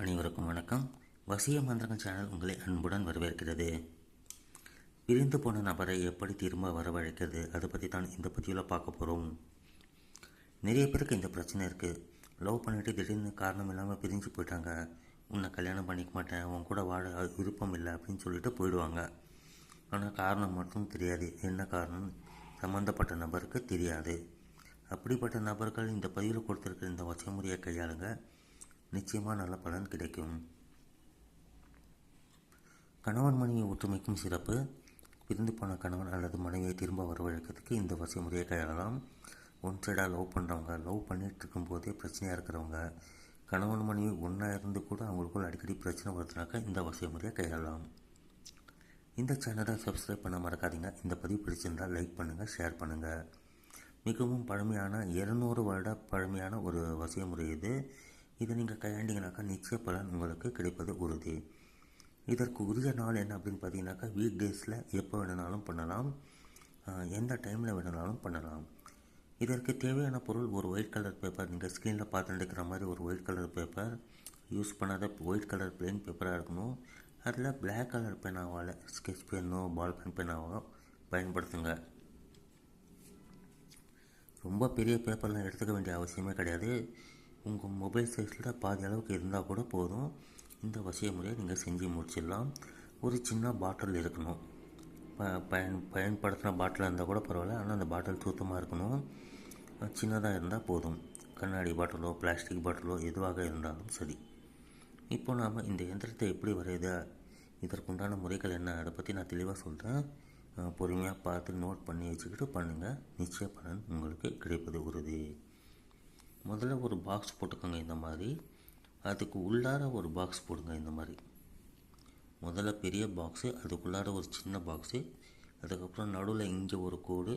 அனைவருக்கும் வணக்கம். வசிய மந்திரங்கள் சேனல் உங்களை அன்புடன் வரவேற்கிறது. பிரிந்து போன நபரை எப்படி திரும்ப வரவழைக்கிறது? அதை பற்றி தான் இந்த பதிவில் பார்க்க போகிறோம் நிறைய பேருக்கு இந்த பிரச்சனை இருக்குது லவ் பண்ணிட்டு திடீர்னு காரணம் இல்லாமல் பிரிஞ்சு போயிட்டாங்க. உன்னை கல்யாணம் பண்ணிக்க மாட்டேன். உன் கூட வாழ விருப்பம் இல்லை. அப்படின்னு சொல்லிட்டு போயிடுவாங்க. ஆனால் காரணம் மட்டும் தெரியாது. என்ன காரணம்? சம்மந்தப்பட்ட நபருக்கு தெரியாது. அப்படிப்பட்ட நபர்கள் இந்த பதிவில் கொடுத்துருக்க இந்த வசமுறையை கையாளுங்க. நிச்சயமாக நல்ல பலன் கிடைக்கும். கணவன் மனைவி ஒற்றுமைக்கும் சிறப்பு. பிரிந்து போன கணவன் அல்லது மனைவியை திரும்ப வரவழைக்கிறதுக்கு இந்த வசமுறையை கையாளலாம். ஒன் சைடாக லவ் பண்ணுறவங்க லவ் பண்ணிகிட்டு இருக்கும்போதே பிரச்சனையாக இருக்கிறவங்க கணவன் மனைவி ஒன்றா இருந்து கூட அவங்களுக்குள்ள அடிக்கடி பிரச்சனை வருதுனாக்கா இந்த வசமுறையை கையாளலாம். இந்த சேனலை சப்ஸ்கிரைப் பண்ண மறக்காதீங்க. இந்த பதிவு பிடிச்சிருந்தால் லைக் பண்ணுங்கள் ஷேர் பண்ணுங்கள் மிகவும் பழமையான இருநூறு வருட பழமையான ஒரு வசிய முறை இது. இதை நீங்கள் கையாண்டிங்கனாக்கா நிச்சய பலன் உங்களுக்கு கிடைப்பது உறுதி. இதற்கு உரிய நாள் என்ன அப்படின்னு பார்த்தீங்கன்னாக்கா வீக் டேஸில் எப்போ வேணுனாலும் பண்ணலாம். எந்த டைமில் வேணுனாலும் பண்ணலாம். இதற்கு தேவையான பொருள் ஒரு ஒயிட் கலர் பேப்பர் நீங்கள் ஸ்க்ரீனில் பார்த்துட்டு மாதிரி ஒரு ஒயிட் கலர் பேப்பர் யூஸ் பண்ணாத ஒயிட் கலர் பிளெயின் பேப்பராக இருக்கணும். அதில் பிளாக் கலர் பெனாவால் ஸ்கெச் பென்னோ பால் பென் பெனாவோ பயன்படுத்துங்க. ரொம்ப பெரிய பேப்பர்லாம் எடுத்துக்க வேண்டிய அவசியமே கிடையாது. உங்கள் மொபைல் சைஸில் பாதி அளவுக்கு இருந்தால் கூட போதும். இந்த வசிய முறையை நீங்கள் செஞ்சு முடிச்சிடலாம். ஒரு சின்ன பாட்டில் இருக்கணும். ப பயன் பயன்படுத்தின பாட்டிலாக இருந்தால் கூட பரவாயில்ல. ஆனால் அந்த பாட்டில் சுத்தமாக இருக்கணும். சின்னதாக இருந்தால் போதும். கண்ணாடி பாட்டிலோ பிளாஸ்டிக் பாட்டிலோ எதுவாக இருந்தாலும் சரி. இப்போ நாம் இந்த எந்திரத்தை எப்படி வரையுது? இதற்குண்டான முறைகள் என்ன? அதை பற்றி நான் தெளிவாக சொல்கிறேன் பொறுமையாக பார்த்து நோட் பண்ணி வச்சுக்கிட்டு பண்ணுங்கள் நிச்சய பலன் உங்களுக்கு கிடைப்பது உறுதி. முதல்ல ஒரு பாக்ஸ் போட்டுக்கோங்க இந்த மாதிரி. அதுக்கு உள்ளார ஒரு பாக்ஸ் போடுங்க இந்த மாதிரி. முதல்ல பெரிய பாக்ஸு அதுக்குள்ளார ஒரு சின்ன பாக்ஸு அதுக்கப்புறம் நடுவில் இங்கே ஒரு கோடு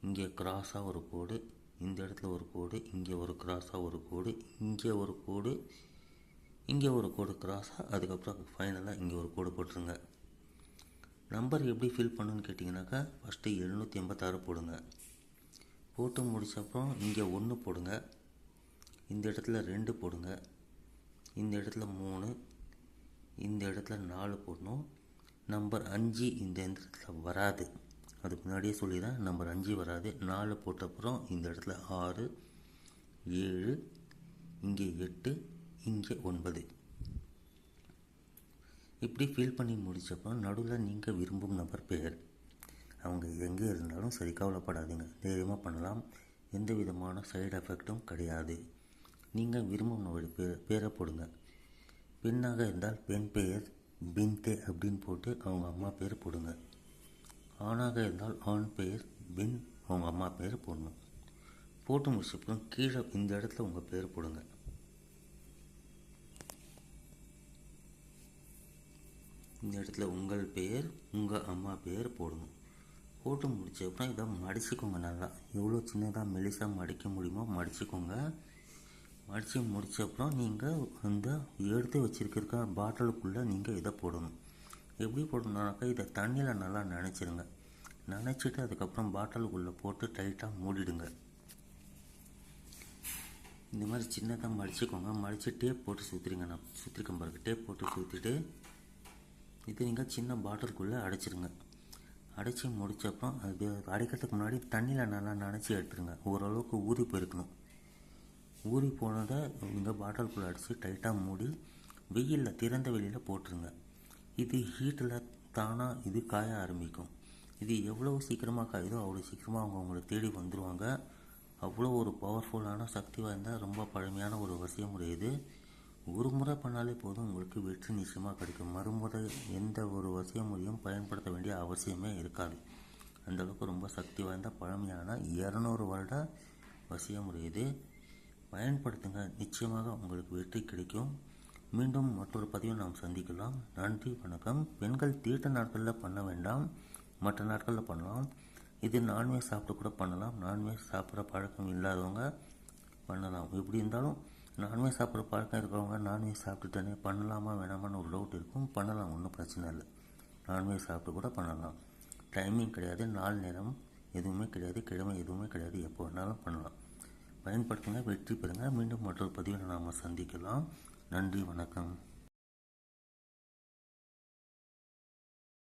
இங்கே கிராஸாக ஒரு கோடு இந்த இடத்துல ஒரு கோடு இங்கே ஒரு கிராஸாக ஒரு கோடு இங்கே ஒரு கோடு இங்கே ஒரு கோடு கிராஸாக அதுக்கப்புறம் ஃபைனலாக இங்கே ஒரு கோடு போட்டுருங்க. நம்பர் எப்படி ஃபில் பண்ணுன்னு கேட்டிங்கனாக்கா ஃபஸ்ட்டு எழுநூற்றி எண்பத்தாறு போடுங்க. போட்டு முடிச்சப்புறம் இங்கே ஒன்று போடுங்க. இந்த இடத்துல ரெண்டு போடுங்க. இந்த இடத்துல மூணு இந்த இடத்துல நாலு போடணும். நம்பர் அஞ்சு இந்த இடத்துல வராது. அதுக்கு முன்னாடியே சொல்லிடுறேன் நம்பர் அஞ்சு வராது. நாலு போட்ட அப்புறம் இந்த இடத்துல ஆறு ஏழு இங்கே எட்டு இங்கே ஒன்பது. இப்படி ஃபில் பண்ணி முடித்தப்போ நடுவில் நீங்கள் விரும்பும் நபர் பெயர். அவங்க எங்கே இருந்தாலும் சரி கவலைப்படாதீங்க. தைரியமாக பண்ணலாம். எந்த விதமான சைடு எஃபெக்ட்டும் கிடையாது. நீங்கள் விரும்பினோட நபர் பேர் பேரை போடுங்க. பெண்ணாக இருந்தால் பெண் பெயர் பின்தே அப்படின்னு போட்டு அவங்க அம்மா பேர் போடுங்க. ஆணாக இருந்தால் ஆண் பெயர் பின் அவங்க அம்மா பேர் போடணும். போட்டு முடிச்சப்பறம் கீழே இந்த இடத்துல உங்கள் பேர் போடுங்க. இந்த இடத்துல உங்கள் பெயர் உங்கள் அம்மா பெயர் போடணும். போட்டு முடிச்ச அப்புறம் இதை மடிச்சுக்கோங்க நல்லா. எவ்வளோ சின்னதாக மெலிசாக மடிக்க முடியுமோ மடிச்சுக்கோங்க. மடித்து முடித்த அப்புறம் நீங்கள் இந்த எடுத்து வச்சுருக்கிற பாட்டிலுக்குள்ளே நீங்கள் இதை போடணும். எப்படி போடணும்னாக்கா இதை தண்ணியில் நல்லா நினச்சிருங்க. நனைச்சிட்டு அதுக்கப்புறம் பாட்டிலுக்குள்ளே போட்டு டைட்டாக மூடிடுங்க. இந்த மாதிரி சின்னதாக மடிச்சுக்கோங்க. மடித்து டேப் போட்டு சுற்றுறீங்க நான். சுற்றிருக்கேன் பாருங்கள் டேப் போட்டு சுற்றிட்டு இது நீங்கள் சின்ன பாட்டிலுக்குள்ளே அடைச்சிருங்க. அடைச்சி முடித்தப்போ அது அடைக்கிறதுக்கு முன்னாடி தண்ணியில் நல்லா நனைச்சி எடுத்துருங்க. ஓரளவுக்கு ஊறி போயிருக்கணும். ஊறி போனதை இந்த பாட்டிலுக்குள்ளே அடித்து டைட்டாக மூடி வெயிலில் திறந்த வெளியில் போட்டுருங்க. இது ஹீட்டில் தானாக இது காய ஆரம்பிக்கும். இது எவ்வளோ சீக்கிரமாக காயுதோ அவ்வளோ சீக்கிரமாக அவங்க உங்களை தேடி வந்துடுவாங்க அவ்வளோ ஒரு பவர்ஃபுல்லான சக்தி வாய்ந்த ரொம்ப பழமையான ஒரு வசிய முறை இது ஒரு முறை பண்ணாலே போதும். உங்களுக்கு வெற்றி நிச்சயமாக கிடைக்கும். மறுமுறை எந்த ஒரு வசிய முறையும் பயன்படுத்த வேண்டிய அவசியமே இருக்காது. அந்தளவுக்கு ரொம்ப சக்தி வாய்ந்த பழமையான இரநூறு வருட வசிய முறை இது. பயன்படுத்துங்க. நிச்சயமாக உங்களுக்கு வெற்றி கிடைக்கும். மீண்டும் மற்றொரு பதிவை நாம் சந்திக்கலாம். நன்றி வணக்கம். பெண்கள் தீட்ட நாட்களில் பண்ண வேண்டாம். மற்ற நாட்களில் பண்ணலாம். இது நான்வெஜ் சாப்பிட்டு கூட பண்ணலாம். நான்வெஜ் சாப்பிட்ற பழக்கம் இல்லாதவங்க பண்ணலாம். எப்படி இருந்தாலும் நான்வெஜ் சாப்பிட்ற பழக்கம் இருக்கிறவங்க நான்வெஜ் சாப்பிட்டு தானே பண்ணலாமா வேணாமான்னு ஒரு டவுட் இருக்கும் பண்ணலாம் ஒன்றும் பிரச்சனை இல்லை. நான்வெஜ் சாப்பிட்டு கூட பண்ணலாம். டைமிங் கிடையாது நாள் நேரம் எதுவுமே கிடையாது கிழமை எதுவுமே கிடையாது எப்போ வேணாலும் பண்ணலாம். பயன்படுத்துங்க வெற்றி பெறுங்க. மீண்டும் மற்றொரு பதிவில் நாம் சந்திக்கலாம். நன்றி வணக்கம்.